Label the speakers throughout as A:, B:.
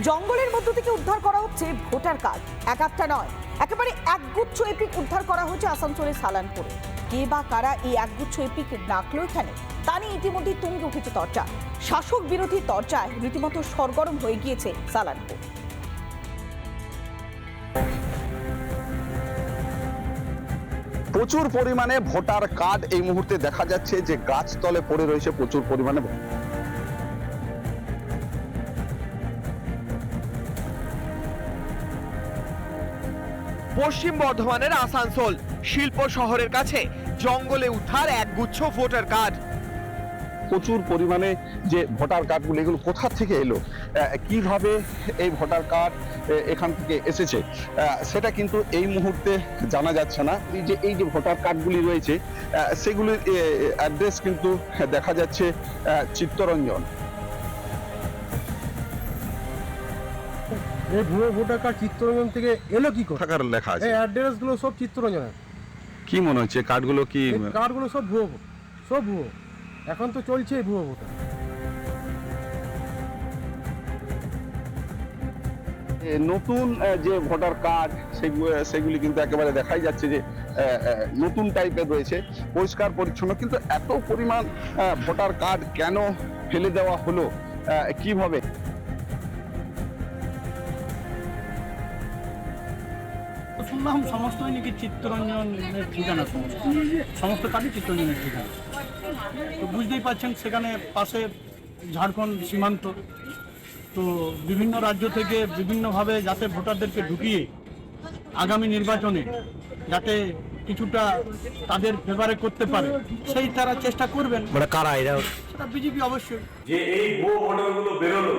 A: জঙ্গলের মধ্য থেকে উদ্ধার করা হচ্ছে ভোটার কার্ড। এক একটা নয়, একেবারে একগুচ্ছ এপিক উদ্ধার করা হচ্ছে আসানসোলের সালানপুরে। কে বা কারা এই একগুচ্ছ এপিক ডাকলো এখানে, তা নিয়ে ইতিমধ্যে তুঙ্গে উঠেছে চর্চা শাসক বিরোধী চর্চায় রীতিমতো সরগরম হয়ে গিয়েছে সালানপুর।
B: প্রচুর পরিমাণে ভোটার কার্ড এই মুহূর্তে দেখা যাচ্ছে যে গাছতলে পড়ে রয়েছে প্রচুর পরিমাণে
C: পশ্চিম বর্ধমানের আসানসোল, শিল্প শহরের কাছে জঙ্গলে উদ্ধার একগুচ্ছ ভোটার কার্ড।
B: প্রচুর পরিমাণে যে ভোটার কার্ডগুলো, এগুলো কোথা থেকে এলো? কীভাবে এই ভোটার কার্ড এখান থেকে এসেছে? সেটা কিন্তু এই মুহূর্তে জানা যাচ্ছে না। এই যে এই যে ভোটার কার্ডগুলি রয়েছে সেগুলির অ্যাড্রেস কিন্তু দেখা যাচ্ছে চিত্তরঞ্জন।
D: এই ভুয়ো ভোটার কার্ড চিত্তরঞ্জন থেকে এলো কি করে?
B: টাকার লেখা আছে।
D: এই অ্যাড্রেসগুলো সব চিত্তরঞ্জনের।
B: কি মনে হচ্ছে কার্ডগুলো কি
D: এই কার্ডগুলো সব ভুয়ো সব ভুয়ো। এখন তো চলছে এই ভুয়ো ভোটার।
B: এ, নতুন যে ভোটার কার্ড সেগুলি কিন্তু একেবারে দেখাই যাচ্ছে যে নতুন টাইপের রয়েছে পরিষ্কার পরিচ্ছন্ন। কিন্তু এত পরিমাণ ভোটার কার্ড কেন ফেলে দেওয়া হলো? আহ, কীভাবে?
E: শুনলাম সমস্তই নাকি চিত্তরঞ্জনের ঠিকানা সমস্ত সমস্ত কাজই চিত্তরঞ্জনের ঠিকানা। তো বুঝতেই পারছেন সেখানে পাশে ঝাড়খণ্ড সীমান্ত। তো বিভিন্ন রাজ্য থেকে বিভিন্নভাবে যাতে ভোটারদেরকে ঢুকিয়ে আগামী নির্বাচনে যাতে কিছুটা তাদের ফেভারে করতে পারে সেই তারা চেষ্টা করবেন।
D: মানে কারা এরা?
E: সেটা বিজেপি অবশ্যই।
F: যে এই ভুয়ো ভোটারগুলো বেরোলো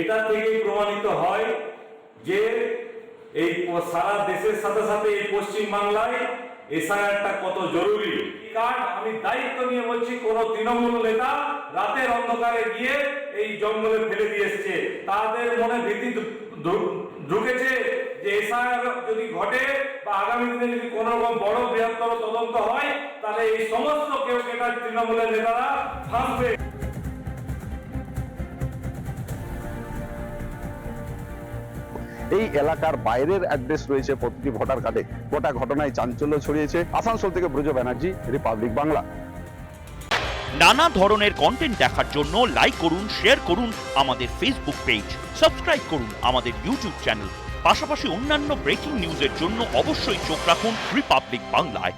F: এটা থেকেই প্রমাণিত হয় যে এই সারা দেশের সাথে সাথে এই পশ্চিম বাংলায় এসআইআরটা কত জরুরি? কারণ আমি দায়িত্ব নিয়ে বলছি, কোন তৃণমূল নেতা রাতের অন্ধকারে গিয়ে এই জঙ্গলে ফেলে দিয়ে এসছে। তাদের মনে ভীতি ঢুকেছে যে এসআইআর যদি ঘটে বা আগামী দিনে যদি কোন রকম বড় বৃহত্তর তদন্ত হয়, তাহলে এই সমস্ত কেউ কেটা তৃণমূলের নেতারা ফাঁসবে
B: এই এলাকার বাইরের অ্যাড্রেস রয়েছে প্রতিটি ভোটার কার্ডে গোটা ঘটনায় চাঞ্চল্য ছড়িয়েছে। আসানসোল থেকে ব্রজ ব্যানার্জি রিপাবলিক বাংলা
G: নানা ধরনের কন্টেন্ট দেখার জন্য লাইক করুন শেয়ার করুন আমাদের ফেসবুক পেজ সাবস্ক্রাইব করুন আমাদের ইউটিউব চ্যানেল পাশাপাশি অন্যান্য ব্রেকিং নিউজের জন্য অবশ্যই চোখ রাখুন রিপাবলিক বাংলায়